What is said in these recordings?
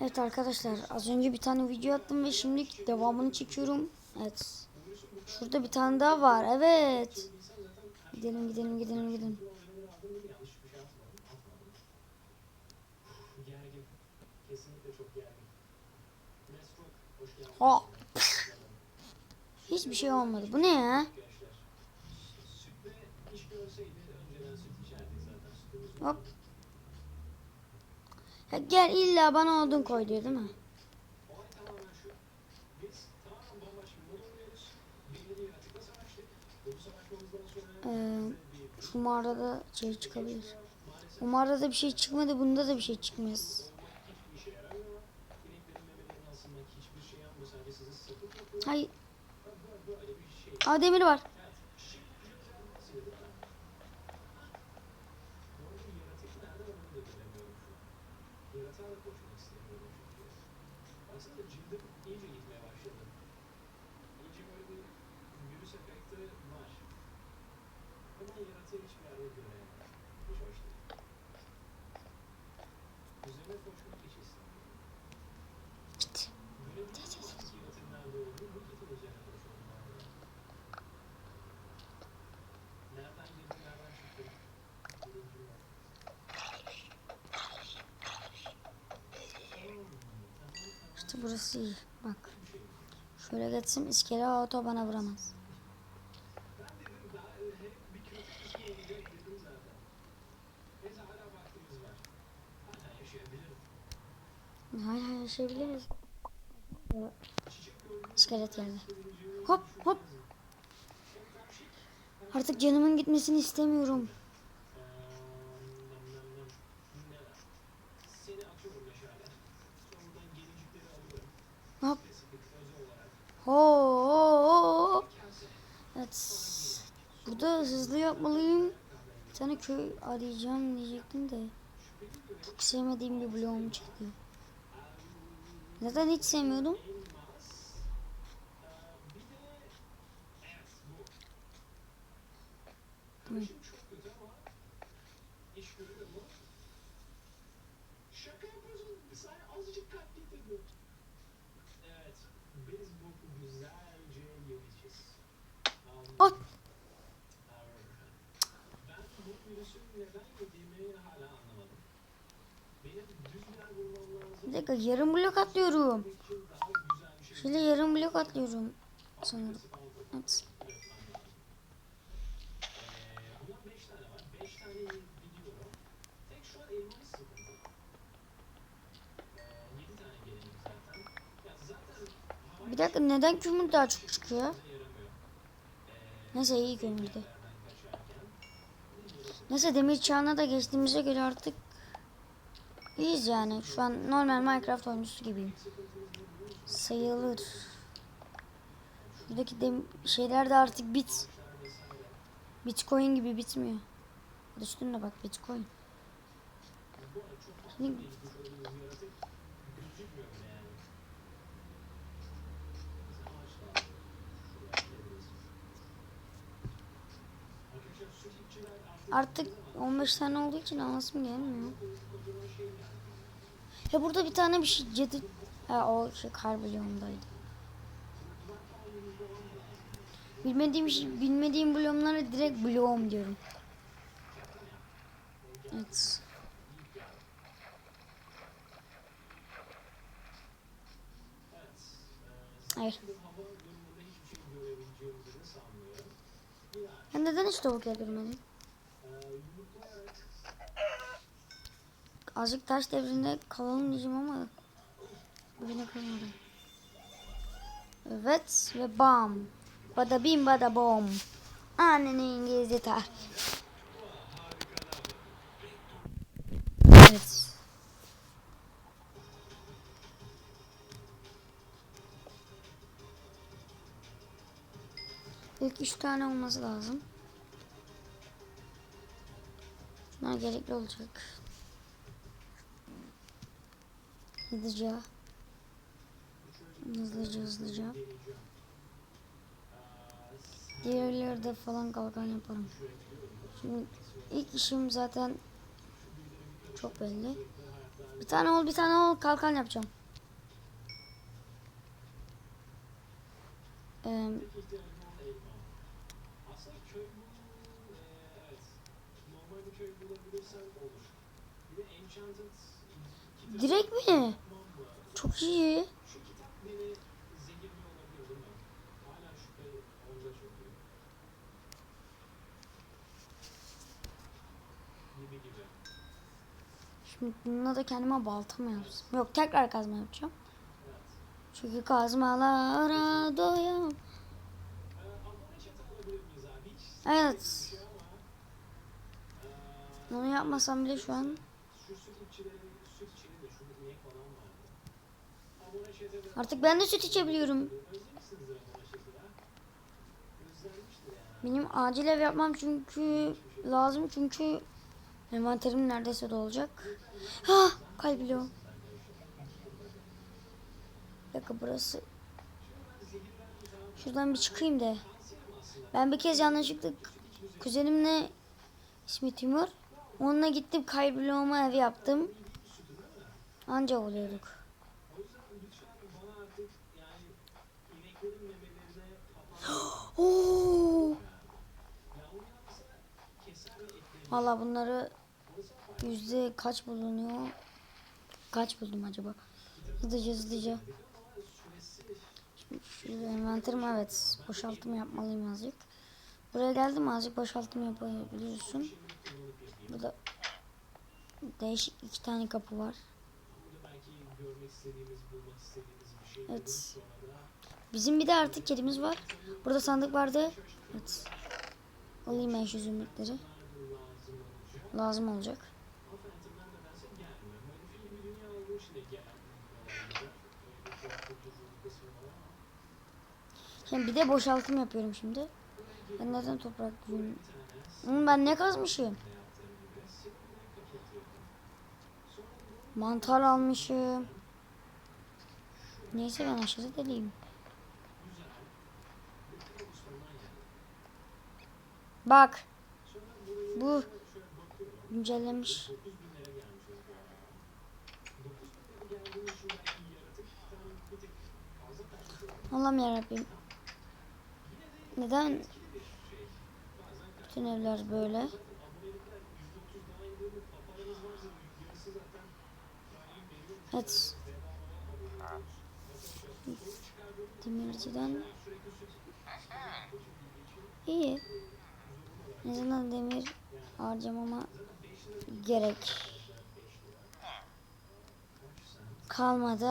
Evet arkadaşlar az önce bir tane video attım ve şimdi devamını çekiyorum. Evet. Şurada bir tane daha var. Evet. Gidelim gidelim gidelim gidelim. Ha. Hiçbir şey olmadı. Bu ne ya? gençler. Sütle iş görseydi önceden süt içerdik zaten. Sütümüz var. Hop. Gel illa bana odun koy diyor değil mi? Ee, şu mağarada şey çıkabilir. O mağarada bir şey çıkmadı. Bunda da bir şey çıkmaz. hiçbir işe yaramıyor. İneklerin memelerini alsınmak hiçbir şey yapmıyor. Sadece sizi sapık yapıyor. Hay. Böyle bir şey. Aa demir var. Bu arada yaratık nerede onu da bilemiyorum şu an. Yaratığa da koşmak istemiyorum çünkü. Baksana cildim iyice gitmeye başladı. İyice böyle bir virüs efekti var. Ama yaratığı hiçbir yerde göremiyorum. Burası iyi. Bak. Şöyle geçsem iskele auto bana vuramaz. Var. Hala yaşayabiliriz. İskelet geldi. Hop hop. Artık canımın gitmesini istemiyorum. Hızlı yapmalıyım. Tane köy arayacağım diyecektim de. Çok sevmediğim bir bloğum çıktı. Neden hiç sevmiyordum? Karışım çok kötü ama iş görüyor mu? Şaka yapıyorsun. Sen azıcık kalp getirdin. Evet. Biz bu güzelce yiyeceğiz. At. Ben bu virüsün neden yediğimi hala anlamadım. Benim düz bir yer bulmam lazım. Bir dakika yarım blok atlıyorum. Şöyle yarım blok atlıyorum. Sanırım. Evet. Bundan 5 tane var. 5 tane biliyorum. Tek şu an elmanın sıkıntı. 7 tane gelelim zaten. Ya zaten hava Bir dakika neden kömür daha çok çıkıyor? Neyse iyi kaçarken. Neyse demir çağına da geçtiğimize göre artık iyiyiz yani. Şu an normal Minecraft oyuncusu gibiyim. Sayılır. Buradaki dem şeyler de artık bit. Bitcoin gibi bitmiyor. Üstünde bak Bitcoin. Şimdi Gözükmüyor bile yani. Mesela ağaçlar. Şuraya gidebiliriz. Arkadaşlar süt içiler artık artık 15 tane olduğu için anlasım gelmiyor. Ya burada bir tane bir şey cadı... Ha o şey kar bloğundaydı. Bilmediğim şey, bilmediğim bloğumlara direkt bloğum diyorum. Evet. Hayır. Ya neden hiç tavuk öldürmedin? Azıcık taş devrinde kalalım diyeceğim ama bugüne kalmadım. Evet ve bam. Bada bim bada bom. Annenin İngilizce tarifi. Evet. İlk üç tane olması lazım. Bunlar gerekli olacak. Hızlıca. Hızlıca hızlıca. Diğerleri de falan kalkan yaparım. Şimdi ilk işim zaten çok belli. Bir tane ol bir tane ol kalkan yapacağım. Ee, çok iyi. Gibi gibi. Şimdi bununla da kendime balta mı yapsam? Yok tekrar kazma yapacağım. Çünkü kazmalara doyam. Ee, Evet. bir şey ama. Eee, Onu yapmasam bile şu an. De de... Artık ben de süt içebiliyorum. Benim acil ev yapmam çünkü lazım çünkü envanterim neredeyse dolacak. Ha. Bir dakika burası. Şuradan bir çıkayım da. Ben bir kez yanlışlıkla kuzenimle ismi Timur. Onunla gittim kalbiloğuma ev yaptım. Anca oluyorduk. Oo. Valla bunları yüzde kaç bulunuyor? Kaç buldum acaba? Hızlıca hızlıca. Şimdi şurada envanterim evet. Boşaltım yapmalıyım azıcık. Buraya geldim azıcık boşaltım yapabiliyorsun. Burada değişik iki tane kapı var. Evet. Bizim bir de artık kedimiz var. Burada sandık vardı. Evet. Alayım ben şu zümrütleri. lazım olacak. Şimdi bir de boşaltım yapıyorum şimdi. Ben neden toprak ben ne kazmışım? Mantar almışım. Neyse ben aşağıda deliyim. Bak. Bu güncellemiş. Allah'ım yarabbim. Neden bütün evler böyle? Evet. Demirciden iyi. En azından demir harcamama gerek kalmadı.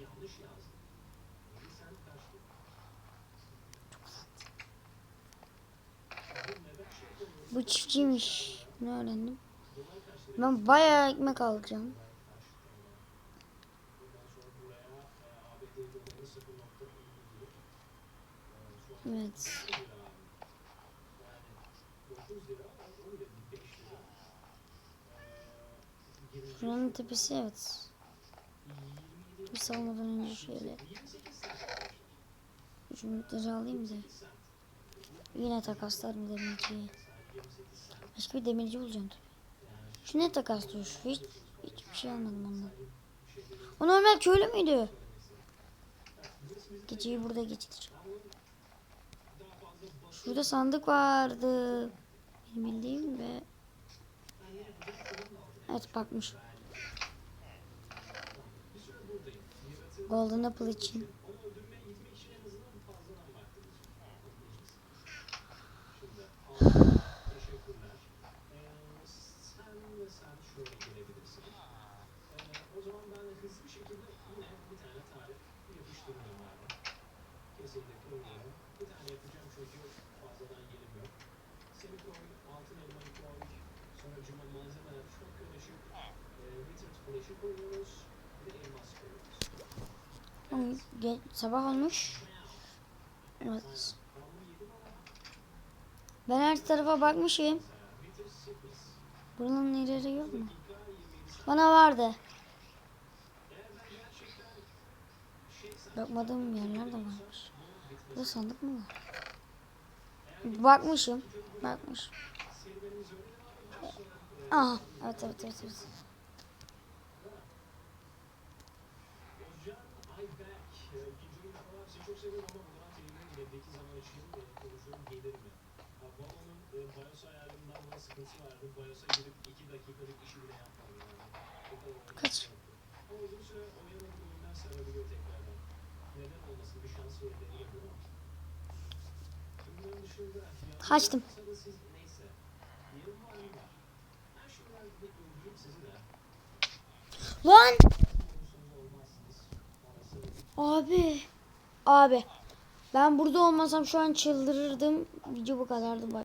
Yanlış yazdım. 50 cent kaçtı? Bu neden şey koyuyor? Bu çiftçiymiş. Ne öğrendim? Ben bayağı ekmek alacağım. Bundan sonra buraya ABD doları 0.2 diyor. Şu an Evet. 1 lira abi. Yani 9 lira, öyle bir 5 lira. 20 Buranın tepesi evet. 27 Bir salmadan önce şöyle 28 cent arkadaşlar. şu ümmitleri alayım da. 28 cent. Yine takaslarım demirciye. 28 cent. Başka bir demirci bulacağım. Şu ne takaslıyor şu? Hiç, hiçbir şey almadım ondan. O normal köylü müydü? Geceyi burada geçireceğim. Şurada sandık vardı. Benim bildiğim ve... Evet bakmış. Golden Apple için. Onu öldürmeye gitmek için en azından fazladan vaktimiz var. Şimdi aldım. Teşekkürler. Ee, sen ve sen şöyle gelebilirsin. Ee, o zaman ben hızlı bir şekilde yine bir tane tarif yapıştırıyorum abi. Keseyi de koyuyorum. Bir tane yapacağım çünkü fazladan yerim yok. Seni koy, altın elmayı koy. Sonra cuma malzemeler çok karışık. Ee, Bitter flash'ı koyuyoruz. Bir de elmas koyuyoruz. Oğlum, ge- sabah olmuş. Ben her tarafa bakmışım. Buranın ileri yok mu? Bana vardı. Bakmadığım yerler de varmış. Burada sandık mı var? Bakmışım. Bakmış. Aha. Evet evet evet. evet. Kaç? Kaçtım. Lan! Abi. Abi. Ben burada olmasam şu an çıldırırdım. Video bu kadardı.